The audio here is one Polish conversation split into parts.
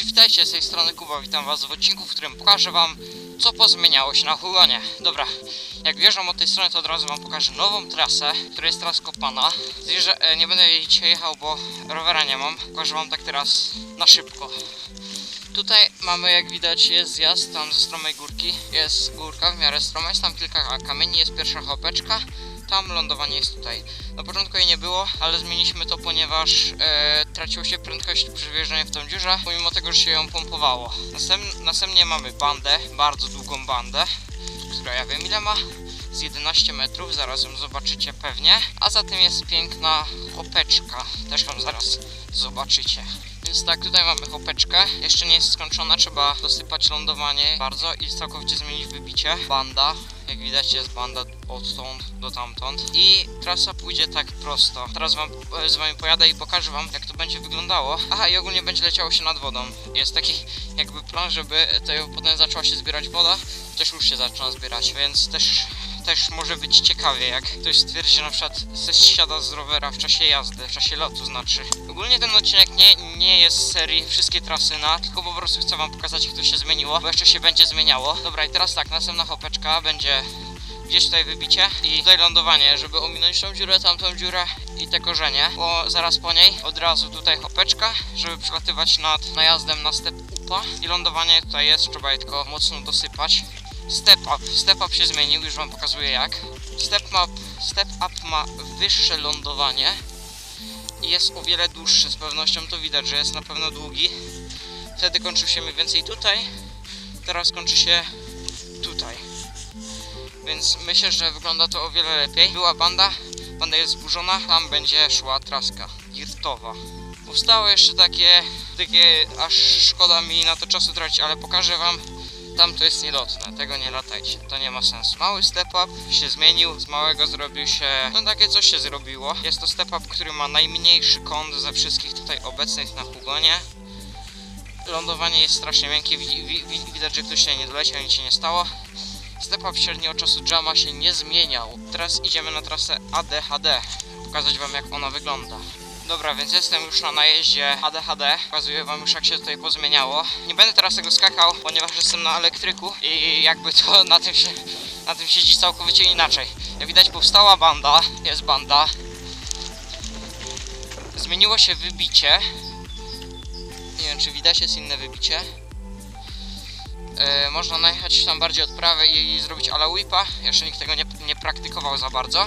Cześć, witajcie, z tej strony Kuba, witam was w odcinku, w którym pokażę wam, co pozmieniało się na Hugonie. Dobra, jak wjeżdżam od tej strony, to od razu wam pokażę nową trasę, która jest teraz kopana. Zjeżdżę, e, nie będę jej dzisiaj jechał, bo rowera nie mam. Pokażę wam tak teraz na szybko. Tutaj mamy, jak widać, jest zjazd tam ze stromej górki. Jest górka w miarę stroma, jest tam kilka kamieni, jest pierwsza chopeczka. Tam lądowanie jest tutaj. Na początku jej nie było, ale zmieniliśmy to, ponieważ e, traciło się prędkość przy wjeżdżaniu w tą dziurę, pomimo tego, że się ją pompowało. Następ, następnie mamy bandę, bardzo długą bandę, która ja wiem ile ma. Z 11 metrów, zaraz ją zobaczycie pewnie. A za tym jest piękna chopeczka, też ją zaraz zobaczycie. Więc tak, tutaj mamy chopeczkę. Jeszcze nie jest skończona, trzeba dosypać lądowanie bardzo i całkowicie zmienić wybicie. Banda, jak widać jest banda odtąd do tamtąd. I trasa pójdzie tak prosto. Teraz wam e, z wami pojadę i pokażę wam jak to będzie wyglądało. Aha, i ogólnie będzie leciało się nad wodą. Jest taki jakby plan, żeby to potem zaczęła się zbierać woda. Też już się zaczyna zbierać, więc też też może być ciekawie, jak ktoś stwierdzi, że na przykład zesiada z rowera w czasie jazdy, w czasie lotu znaczy. Ogólnie ten odcinek nie, nie jest z serii wszystkie trasy na, tylko po prostu chcę wam pokazać jak to się zmieniło, bo jeszcze się będzie zmieniało. Dobra i teraz tak, następna chopeczka będzie gdzieś tutaj wybicie i tutaj lądowanie, żeby ominąć tą dziurę, tamtą dziurę i te korzenie, bo zaraz po niej od razu tutaj chopeczka, żeby przelatywać nad najazdem na step upa i lądowanie tutaj jest, trzeba je tylko mocno dosypać. Step up. Step up się zmienił, już wam pokazuję jak. Step up, step up ma wyższe lądowanie i jest o wiele dłuższy. Z pewnością to widać, że jest na pewno długi. Wtedy kończył się mniej więcej tutaj, teraz kończy się tutaj. Więc myślę, że wygląda to o wiele lepiej. Była banda, banda jest zburzona, tam będzie szła traska dirtowa. Powstało jeszcze takie, takie, aż szkoda mi na to czasu tracić, ale pokażę wam tam to jest nielotne, tego nie latajcie, to nie ma sensu. Mały step up się zmienił, z małego zrobił się, no takie coś się zrobiło. Jest to step up, który ma najmniejszy kąt ze wszystkich tutaj obecnych na Hugonie. Lądowanie jest strasznie miękkie, wi- wi- wi- widać, że ktoś się nie doleciał, nic się nie stało. Step up średnio czasu jama się nie zmieniał. Teraz idziemy na trasę ADHD, pokazać wam jak ona wygląda. Dobra, więc jestem już na najeździe ADHD. Pokazuję wam już jak się tutaj pozmieniało. Nie będę teraz tego skakał, ponieważ jestem na elektryku i jakby to na tym się na tym siedzi całkowicie inaczej. Jak widać powstała banda, jest banda. Zmieniło się wybicie. Nie wiem czy widać, jest inne wybicie. E, można najechać tam bardziej od prawej i zrobić ala whipa. Jeszcze nikt tego nie, nie praktykował za bardzo.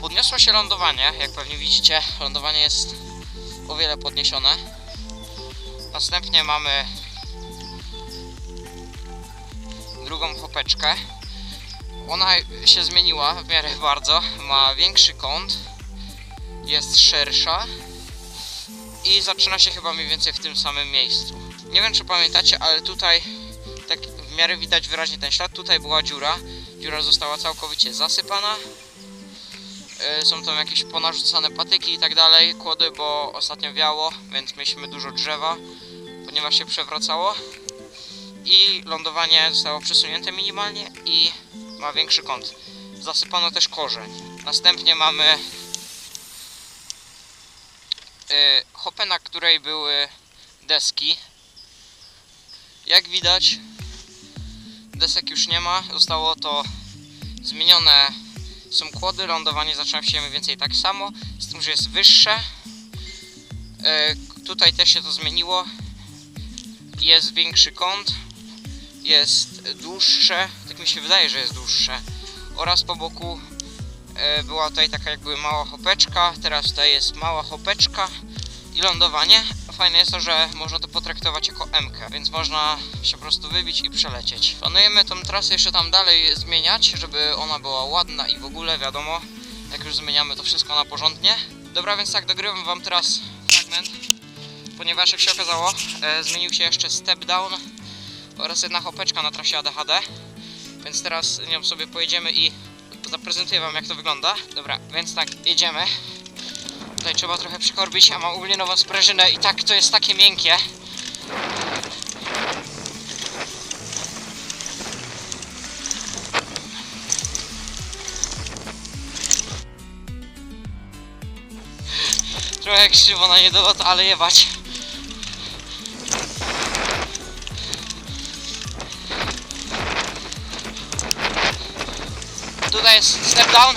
Podniosło się lądowanie, jak pewnie widzicie, lądowanie jest o wiele podniesione. Następnie mamy drugą chopeczkę. Ona się zmieniła w miarę bardzo, ma większy kąt, jest szersza i zaczyna się chyba mniej więcej w tym samym miejscu. Nie wiem czy pamiętacie, ale tutaj tak w miarę widać wyraźnie ten ślad. Tutaj była dziura, dziura została całkowicie zasypana, są tam jakieś ponarzucane patyki i tak dalej, kłody, bo ostatnio wiało, więc mieliśmy dużo drzewa, ponieważ się przewracało i lądowanie zostało przesunięte minimalnie i ma większy kąt. Zasypano też korzeń. Następnie mamy y, hopę, na której były deski. Jak widać, desek już nie ma, zostało to zmienione są kłody, lądowanie zaczyna się mniej więcej tak samo, z tym, że jest wyższe. E, tutaj też się to zmieniło. Jest większy kąt, jest dłuższe, tak mi się wydaje, że jest dłuższe. Oraz po boku e, była tutaj taka jakby mała hopeczka, teraz tutaj jest mała hopeczka i lądowanie. Fajne jest to, że można to potraktować jako M, więc można się po prostu wybić i przelecieć. Planujemy tą trasę jeszcze tam dalej zmieniać, żeby ona była ładna i w ogóle wiadomo, jak już zmieniamy to wszystko na porządnie. Dobra, więc tak, dogrywam wam teraz fragment, ponieważ jak się okazało, e, zmienił się jeszcze step down oraz jedna hopeczka na trasie ADHD, więc teraz nią sobie pojedziemy i zaprezentuję wam jak to wygląda. Dobra, więc tak, jedziemy. Tutaj trzeba trochę przykorbić, a mam ublinową sprężynę i tak to jest takie miękkie. Trochę krzywo na niedowod, ale jebać. Tutaj jest step down,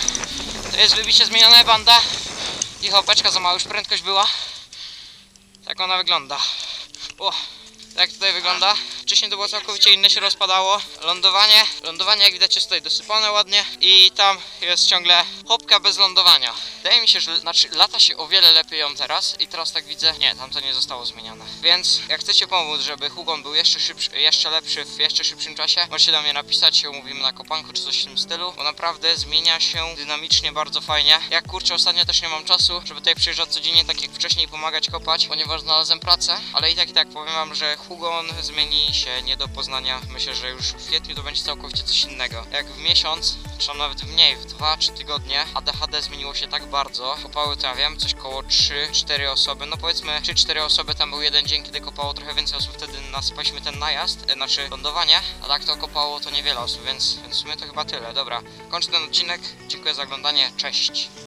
to jest wybicie zmienione banda. I chopeczka za mała już prędkość była. Tak ona wygląda. O, tak tutaj wygląda. Wcześniej to było całkowicie inne, się rozpadało. Lądowanie, lądowanie jak widać jest tutaj dosypane ładnie i tam jest ciągle hopka bez lądowania. Wydaje mi się, że znaczy, lata się o wiele lepiej ją teraz i teraz tak widzę, nie, tam to nie zostało zmienione. Więc jak chcecie pomóc, żeby Hugon był jeszcze szybszy, jeszcze lepszy w jeszcze szybszym czasie, możecie do mnie napisać, umówimy na kopanku czy coś w tym stylu, bo naprawdę zmienia się dynamicznie bardzo fajnie. Jak kurczę, ostatnio też nie mam czasu, żeby tutaj przyjeżdżać codziennie tak jak wcześniej pomagać kopać, ponieważ znalazłem pracę, ale i tak i tak powiem wam, że Hugon zmieni się nie do poznania. Myślę, że już w kwietniu to będzie całkowicie coś innego. Jak w miesiąc, czy nawet mniej, w 2-3 tygodnie, ADHD zmieniło się tak bardzo. Kopały to ja wiem, coś koło 3-4 osoby, no powiedzmy 3-4 osoby, tam był jeden dzień, kiedy kopało trochę więcej osób, wtedy nasypaliśmy ten najazd, e, znaczy lądowanie, a tak to kopało to niewiele osób, więc, więc w sumie to chyba tyle. Dobra, kończę ten odcinek, dziękuję za oglądanie, cześć!